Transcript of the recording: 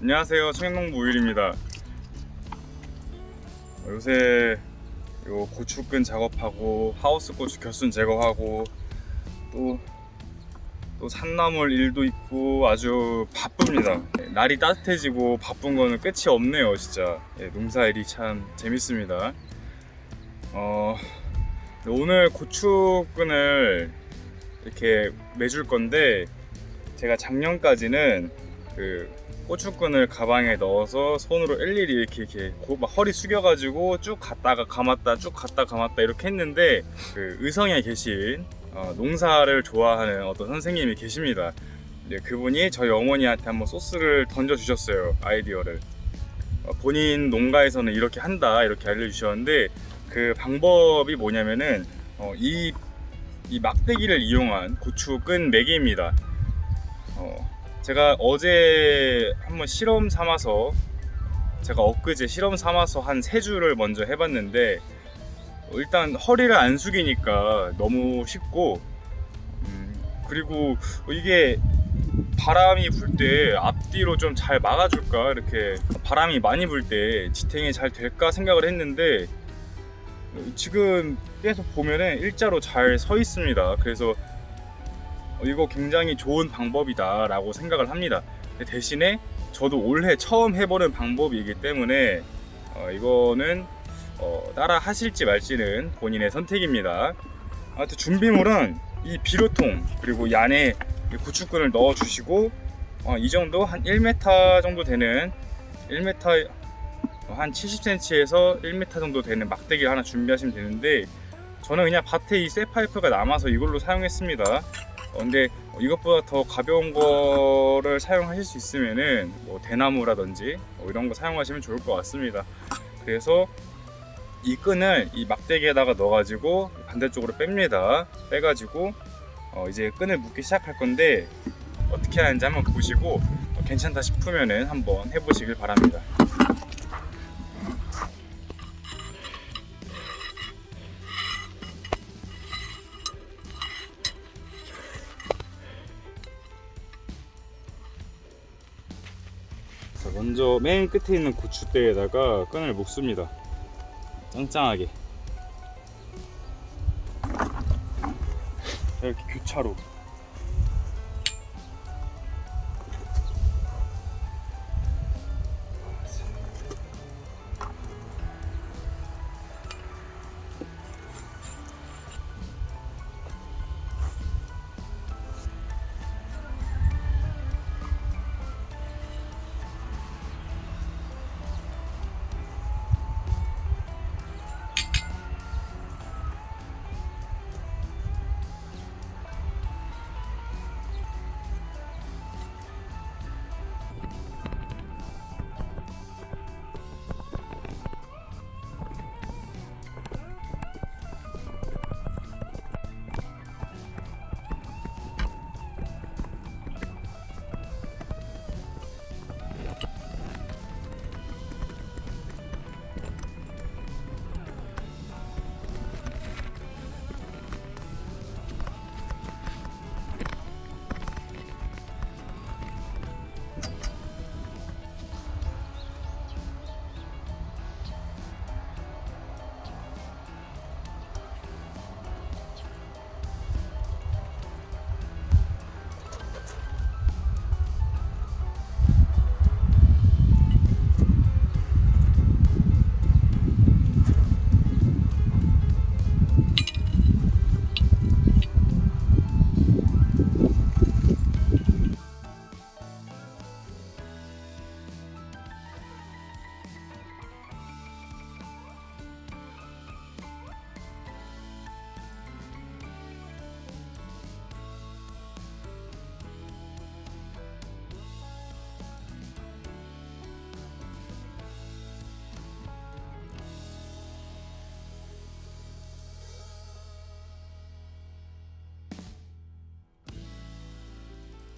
안녕하세요. 청양농부 우일입니다. 어, 요새 요 고추끈 작업하고 하우스 고추 겨순 제거하고 또, 또 산나물 일도 있고 아주 바쁩니다. 날이 따뜻해지고 바쁜 거는 끝이 없네요 진짜. 예, 농사일이 참 재밌습니다. 어, 오늘 고추끈을 이렇게 매줄 건데 제가 작년까지는 그 고추끈을 가방에 넣어서 손으로 일일이 이렇게 이렇게 고- 막 허리 숙여가지고 쭉 갔다가 감았다 쭉 갔다 감았다 이렇게 했는데 그 의성에 계신 어, 농사를 좋아하는 어떤 선생님이 계십니다. 이제 그분이 저희 어머니한테 한번 소스를 던져 주셨어요 아이디어를 어, 본인 농가에서는 이렇게 한다 이렇게 알려주셨는데 그 방법이 뭐냐면은 어, 이, 이 막대기를 이용한 고추 끈 매개입니다. 어, 제가 어제 한번 실험 삼아서 제가 엊그제 실험 삼아서 한 세 줄을 먼저 해봤는데 어, 일단 허리를 안 숙이니까 너무 쉽고 음, 그리고 이게 바람이 불 때 앞뒤로 좀 잘 막아줄까 이렇게 바람이 많이 불 때 지탱이 잘 될까 생각을 했는데 어, 지금 계속 보면은 일자로 잘 서 있습니다. 그래서 어, 이거 굉장히 좋은 방법이다라고 생각을 합니다. 대신에 저도 올해 처음 해보는 방법이기 때문에 어, 이거는 어, 따라 하실지 말지는 본인의 선택입니다. 아무튼 준비물은 이 비료통 그리고 이 안에 이 고추끈을 넣어 주시고 어, 이 정도 한 1m 정도 되는 1m 한 70cm에서 1m 정도 되는 막대기를 하나 준비하시면 되는데 저는 그냥 밭에 이 쇠파이프가 남아서 이걸로 사용했습니다. 어, 근데 이것보다 더 가벼운 거를 사용하실 수 있으면은 뭐 대나무라든지 뭐 이런 거 사용하시면 좋을 것 같습니다. 그래서 이 끈을 이 막대기에다가 넣어가지고 반대쪽으로 뺍니다. 빼가지고 어, 이제 끈을 묶기 시작할 건데 어떻게 하는지 한번 보시고 어, 괜찮다 싶으면은 한번 해보시길 바랍니다. 자, 먼저 맨 끝에 있는 고추대에다가 끈을 묶습니다. 짱짱하게. 자, 이렇게 교차로.